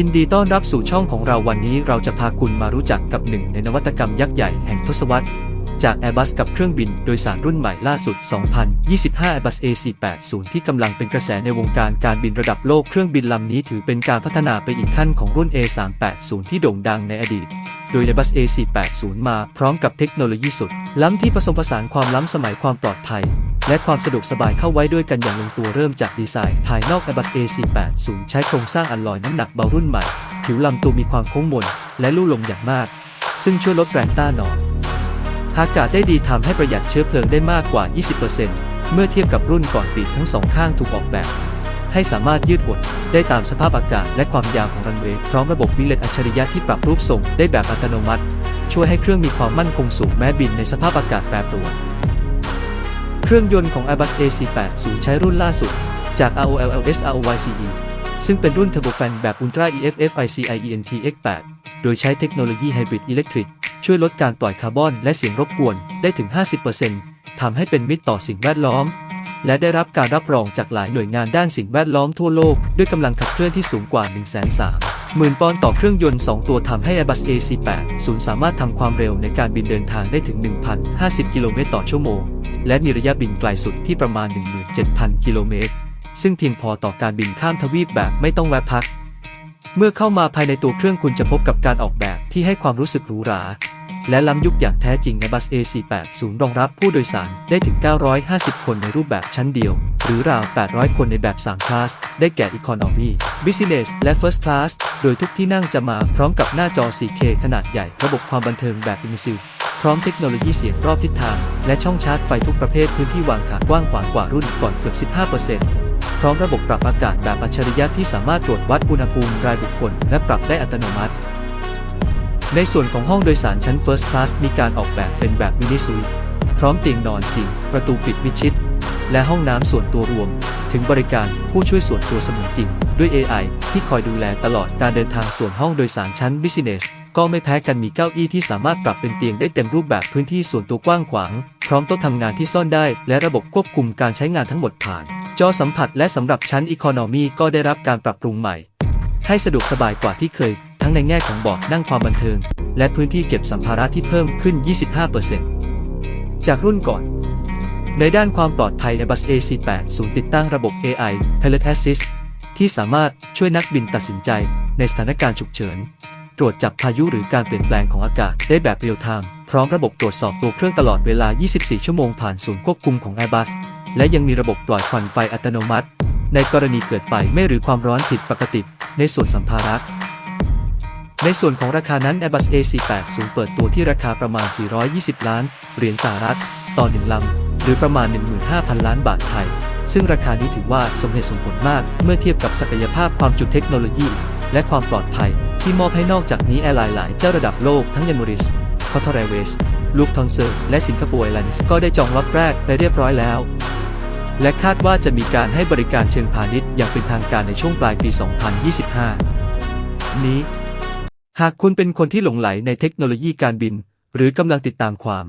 ินดีต้อนรับสู่ช่องของเราวันนี้เราจะพาคุณมารู้จักกับหนึ่งในนวัตกรรมยักษ์ใหญ่แห่งทศวรรษ จาก Airbus กับเครื่องบินโดยสารรุ่นใหม่ล่าสุด 2025 Airbus A480 ที่กำลังเป็นกระแสในวงการการบินระดับโลกเครื่องบินลำนี้ถือเป็นการพัฒนาไปอีกขั้นของรุ่น A380 ที่โด่งดังในอดีต โดย Airbus A480 มาพร้อมกับเทคโนโลยีสุด ล้ำที่ผสมผสานความล้ำสมัยความปลอดภัย และความสะดวกสบายเข้าไว้ด้วยกันอย่างลงตัวเริ่มจากดีไซน์ ภายนอก Airbus A480 ใช้โครงสร้างอัลลอยน้ำหนักเบารุ่นใหม่ ผิวลำตัวมีความโค้งมน และลู่ลมอย่างมาก ซึ่งช่วยลดแรงต้านหนอนอากาศได้ดีทำให้ประหยัดเชื้อเพลิงได้มากกว่า 20%เมื่อเทียบกับรุ่นก่อนปีกทั้งสองข้างถูกออกแบบ ให้สามารถยืดหดได้ตามสภาพอากาศและความยาวของรันเวย์พร้อมระบบวิเลตอัจฉริยะที่ปรับรูปทรงได้แบบอัตโนมัติ ช่วยให้เครื่องมีความมั่นคงสูงแม้บินในสภาพอากาศแปรปรวน เครื่องยนต์ของ Airbus A480 ใช้รุ่นล่าสุด จาก ROLLS ROYCE ซึ่งเป็นรุ่น Turbofan แบบ Ultra EFF ICI ENT X8 โดยใช้เทคโนโลยีไฮบริดอิเล็กทริกช่วยลดการปล่อยคาร์บอนและเสียงรบกวนได้ถึง 50%ทำให้เป็นมิตรต่อสิ่งแวดล้อม และได้รับการรับรองจากหลายหน่วยงานด้านสิ่งแวดล้อมทั่วโลก ด้วยกำลังขับเคลื่อนที่สูงกว่า 1 3 0 0 0 0 0ปอนด์ต่อเครื่องยนต์ 2 ตัวทำให้ Airbus A480 สามารถทำความเร็วในการบินเดินทางได้ถึง 1,050 กิโลเมตรต่อชั่วโมง และมีระยะบินไกลสุดที่ประมาณ 17,000 กิโลเมตร ซึ่งเพียงพอต่อการบินข้ามทวีปแบบไม่ต้องแวะพัก เมื่อเข้ามาภายในตัวเครื่องคุณจะพบกับการออกแบบที่ให้ความรู้สึกหรูหรา และล้ำยุคอย่างแท้จริงในบัส A480 รองรับผู้โดยสารได้ถึง 950 คนในรูปแบบชั้นเดียว หรือราว 800 คนในแบบ 3 คลาส ได้แก่ Economy Business และ First Class โดยทุกที่นั่งจะมาพร้อมกับหน้าจอ 4K ขนาดใหญ่ระบบความบันเทิงแบบ Immersive พร้อมเทคโนโลยีเสียงรอบทิศทาง และช่องชาร์จไฟทุกประเภทพื้นที่วางขากว้างขวางกว่ารุ่นก่อนเกือบ 15%พร้อมระบบปรับอากาศแบบอัจฉริยะที่สามารถตรวจวัดอุณหภูมิรายบุคคล และปรับได้อัตโนมัติ ในส่วนของห้องโดยสารชั้น First Class มีการออกแบบเป็นแบบมินิซูทพร้อมเตียงนอนจริง ประตูปิดมิดชิด และห้องน้ำส่วนตัวรวม ถึงบริการผู้ช่วยส่วนตัวเสมือนจริง ด้วย AI ที่คอยดูแลตลอดการเดินทางส่วนห้องโดยสารชั้น Business ก็ไม่แพ้กันมีเก้าอี้ที่สามารถปรับเป็นเตียงได้เต็มรูปแบบพื้นที่ส่วนตัวกว้างขวาง พร้อมโต๊ะทำงานที่ซ่อนได้ และระบบควบคุมการใช้งานทั้งหมดผ่าน จอสัมผัสและสำหรับชั้น Economy ก็ได้รับการปรับปรุงใหม่ ให้สะดวกสบายกว่าที่เคย ทั้งในแง่ของเบาะนั่งความบันเทิง และพื้นที่เก็บสัมภาระที่เพิ่มขึ้น 25%จากรุ่นก่อนในด้านความปลอดภัย Airbus A480 ติดตั้งระบบ AI Pilot Assist ที่สามารถช่วยนักบินตัดสินใจในสถานการณ์ฉุกเฉิน ตรวจจับพายุหรือการเปลี่ยนแปลงของอากาศได้แบบเรียลไทม์พร้อมระบบตรวจสอบตัวเครื่องตลอดเวลา 24 ชั่วโมงผ่านศูนย์ควบคุมของ Airbus และยังมีระบบปล่อยควันไฟอัตโนมัติ ในกรณีเกิดไฟไหม้หรือความร้อนผิดปกติ ในส่วนสัมภาระในส่วนของราคานั้น Airbus A480 เปิดตัวที่ราคาประมาณ 420 ล้านเหรียญสหรัฐ ต่อหนึ่งลำ หรือประมาณ 15,000 ล้านบาทไทย ซึ่งราคานี้ถือว่าสมเหตุสมผลมากเมื่อเทียบกับศักยภาพความจุเทคโนโลยี และความปลอดภัย ที่มอบให้นอกจากนี้แอร์ไลน์หลายเจ้าระดับโลกทั้งยันมูริสคอทอร์เรเวสลูฟทอนเซอร์ และสิงคโปร์แอร์ไลน์ก็ได้จองล็อตแรกไปเรียบร้อยแล้ว และคาดว่าจะมีการให้บริการเชิงพาณิชย์อย่างเป็นทางการในช่วงปลายปี 2025 นี้ หากคุณเป็นคนที่หลงไหลในเทคโนโลยีการบิน หรือกำลังติดตามความ